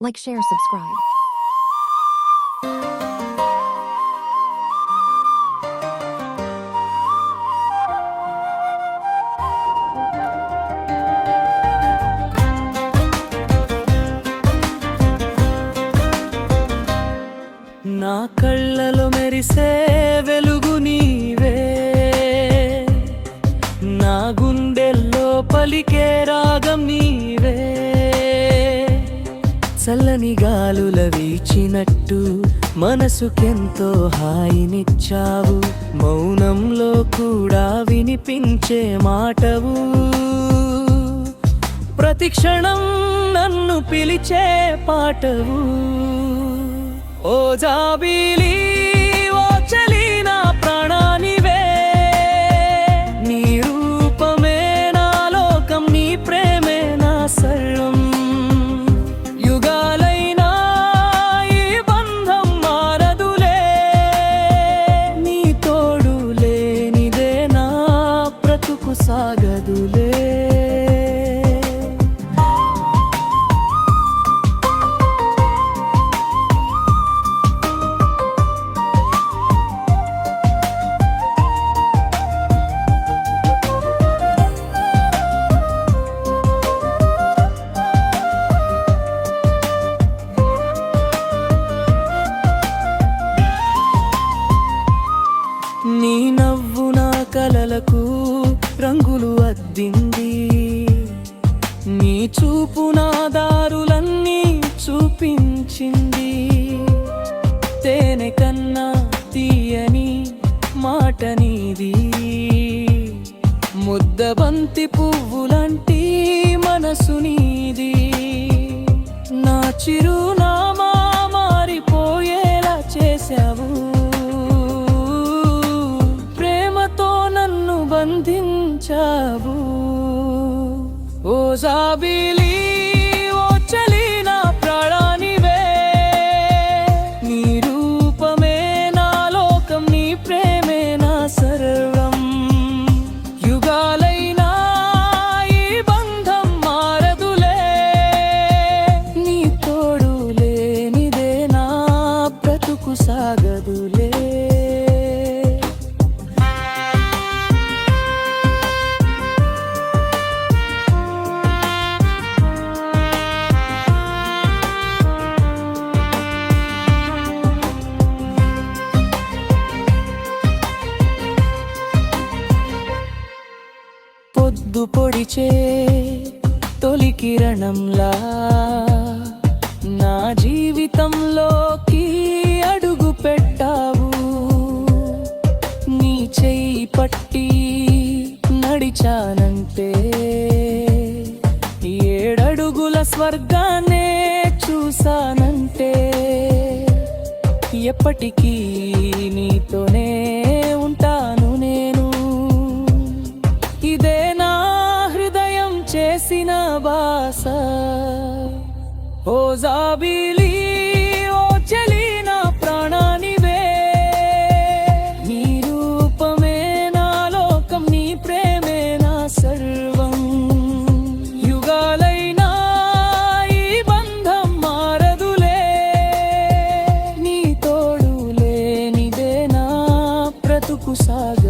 Like, share, subscribe. నా కళ్ళలో మెరిసే వెలుగు నీవే నా గుండెల్లో పలికే రాగం నీవే చల్లని గాలుల వీచినట్టు మనసుకెంతో హాయినిచ్చావు. మౌనంలో కూడా వినిపించే మాటవు. ప్రతి క్షణం నన్ను పిలిచే పాటవు. ఓ జాబీ కలలకు రంగులు అద్దింది. నీ చూపు నా దారులన్నీ చూపించింది. తేనె కన్నా తీయని మాట నీది. ముద్దబంతి పువ్వులంటి మనసు నీది. నా చిరునామా బంధించావు ఓ జాబిలి ఓ చలి నా ప్రాణానివే. నీ రూపమే నా లోకం నీ ప్రేమే నా సర్వం. యుగాలైనా ఈ బంధం మారదులే. నీ తోడు లేనిదే నా బ్రతుకు సాగదులే. పొద్దు పొడిచే తొలి కిరణంలా నా జీవితంలోకి అడుగు పెట్టావు. నీ చెయ్యి పట్టి నడిచానంటే ఏడడుగుల స్వర్గానే చూసానంటే ఎప్పటికీ నీతోనే జాబిలి ఓ చలి నా ప్రాణానివే. నీ రూపమే నా లోకం నీ ప్రేమే నా సర్వం. యుగాలైనా ఈ బంధం మారదులే. నీ తోడు లేనిదే నా బ్రతుకు సాగ